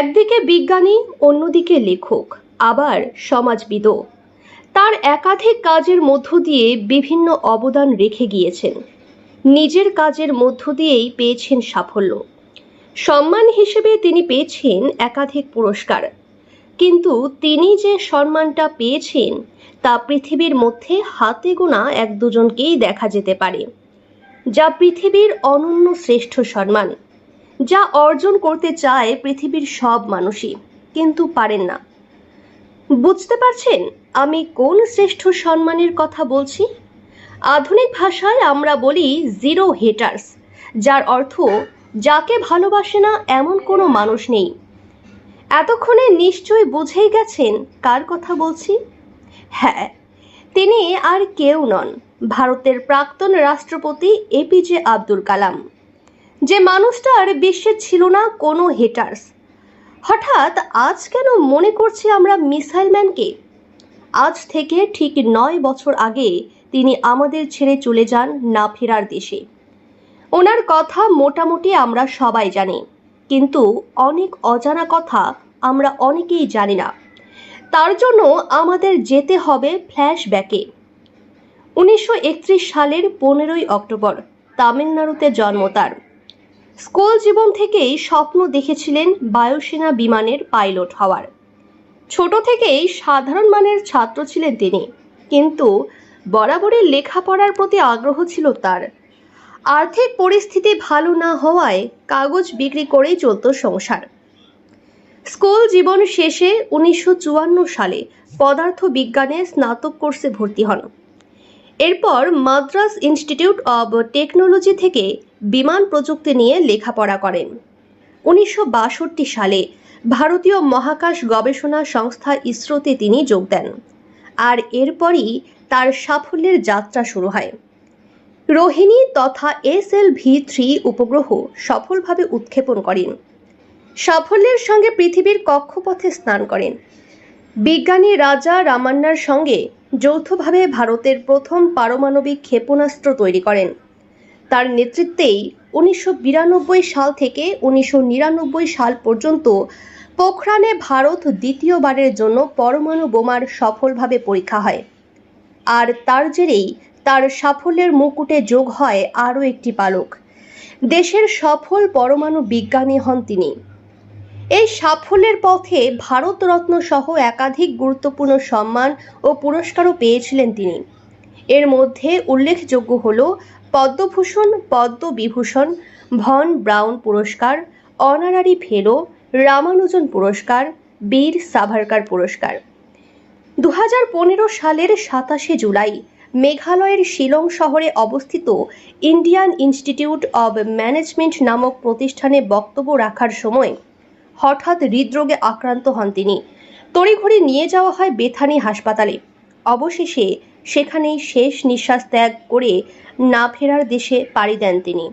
একদিকে বিজ্ঞানী, অন্যদিকে লেখক, আবার সমাজবিদও। তার একাধিক কাজের মধ্য দিয়ে বিভিন্ন অবদান রেখে গিয়েছেন। নিজের কাজের মধ্য দিয়েই পেয়েছেন সাফল্য। সম্মান হিসেবে তিনি পেয়েছেন একাধিক পুরস্কার। কিন্তু তিনি যে সম্মানটা পেয়েছেন, তা পৃথিবীর মধ্যে হাতে গোনা এক দুজনকেই দেখা যেতে পারে, যা পৃথিবীর অনন্য শ্রেষ্ঠ সম্মান। যা অর্জন করতে চায় পৃথিবীর সব মানুষই, কিন্তু পারেন না। বুঝতে পারছেন আমি কোন শ্রেষ্ঠ সম্মানের কথা বলছি? আধুনিক ভাষায় আমরা বলি জিরো হেটার্স যার অর্থ যাকে ভালোবাসে না এমন কোনো মানুষ নেই। এতক্ষণে নিশ্চয়ই বুঝেই গেছেন কার কথা বলছি? হ্যাঁ তিনি আর কেউ নন, ভারতের প্রাক্তন রাষ্ট্রপতি এপিজে আব্দুল কালাম। যে মানুষটার বিশ্বে ছিল না কোনো হেটার্স হঠাৎ আজ কেন মনে করছি আমরা মিসাইল ম্যানকে? আজ থেকে ঠিক নয় বছর আগে তিনি আমাদের ছেড়ে চলে যান না ফেরার দেশে। ওনার কথা মোটামুটি আমরা সবাই জানি, কিন্তু অনেক অজানা কথা আমরা অনেকেই জানি না। তার জন্য আমাদের যেতে হবে ফ্ল্যাশব্যাকে। উনিশশো একত্রিশ সালের পনেরোই অক্টোবর, তামিলনাড়ুতে জন্ম তার। স্কুল জীবন থেকেই স্বপ্ন দেখেছিলেন বায়ুসেনা বিমানের পাইলট হওয়ার। ছোট থেকেই সাধারণ মানের ছাত্র ছিলেন তিনি, কিন্তু বরাবরই লেখাপড়ার প্রতি আগ্রহ ছিল তার। আর্থিক পরিস্থিতি ভালো না হওয়ায় কাগজ বিক্রি করেই চলত সংসার। স্কুল জীবন শেষে উনিশশো চুয়ান্ন সালে পদার্থ বিজ্ঞানে স্নাতক কোর্সে ভর্তি হন। এরপর মাদ্রাস ইনস্টিটিউট অব টেকনোলজি থেকে বিমান প্রযুক্তি নিয়ে লেখাপড়া করেন। উনিশশো বাষট্টি সালে ভারতীয় মহাকাশ গবেষণা সংস্থা ইসরোতে তিনি যোগ দেন। আর এরপরই তার সাফল্যের যাত্রা শুরু হয়। রোহিণী তথা এস এল ভি থ্রি উপগ্রহ সফলভাবে উৎক্ষেপণ করেন। সাফল্যের সঙ্গে পৃথিবীর কক্ষপথে স্নান করেন। বিজ্ঞানী রাজা রামান্নার সঙ্গে যৌথভাবে ভারতের প্রথম পারমাণবিক ক্ষেপণাস্ত্র তৈরি করেন। তার নেতৃত্বেই উনিশশো বিরানব্বই সাল থেকে উনিশশো নিরানব্বই সাল পর্যন্ত পোখরানে ভারত দ্বিতীয়বারের জন্য পরমাণু বোমার সফলভাবে পরীক্ষা হয়। আর তার জেরেই তার সাফল্যের মুকুটে যোগ হয় আরও একটি পালক। দেশের সফল পরমাণু বিজ্ঞানী হন তিনি। এই সাফল্যের পথে ভারতরত্ন সহ একাধিক গুরুত্বপূর্ণ সম্মান ও পুরস্কারও পেয়েছিলেন তিনি। এর মধ্যে উল্লেখযোগ্য হল পদ্মভূষণ, পদ্মবিভূষণ, ভন ব্রাউন পুরস্কার, অনারারি ফেলো রামানুজন পুরস্কার, বীর সাভারকার পুরস্কার। দু হাজার পনেরো সালের সাতাশে জুলাই মেঘালয়ের শিলং শহরে অবস্থিত ইন্ডিয়ান ইনস্টিটিউট অব ম্যানেজমেন্ট নামক প্রতিষ্ঠানে বক্তব্য রাখার সময় হঠাৎ হৃদরোগে আক্রান্ত হন তিনি। তড়িঘড়ি নিয়ে যাওয়া হয় বেথানি হাসপাতালে। অবশেষে সেখানেই শেষ নিঃশ্বাস ত্যাগ করে না ফেরার দেশে পাড়ি দেন তিনি।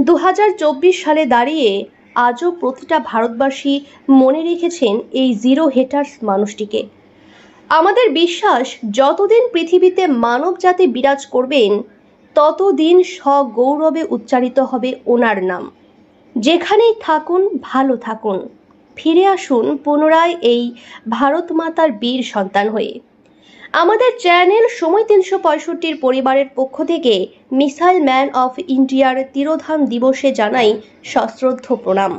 দু হাজার চব্বিশ সালে দাঁড়িয়ে আজও প্রতিটা ভারতবাসী মনে রেখেছেন এই জিরো হেটার্স মানুষটিকে। আমাদের বিশ্বাস, যতদিন পৃথিবীতে মানব জাতি বিরাজ করবেন, ততদিন সগৌরবে উচ্চারিত হবে ওনার নাম। যেখানেই থাকুন, ভালো থাকুন। ফিরে আসুন পুনরায় এই ভারত মাতার বীর সন্তান হয়ে। আমাদের চ্যানেল সময় তিনশো পঁয়ষট্টির পরিবারের পক্ষ থেকে মিসাইল ম্যান অফ ইন্ডিয়ার তিরোধান দিবসে জানাই সশ্রদ্ধ প্রণাম।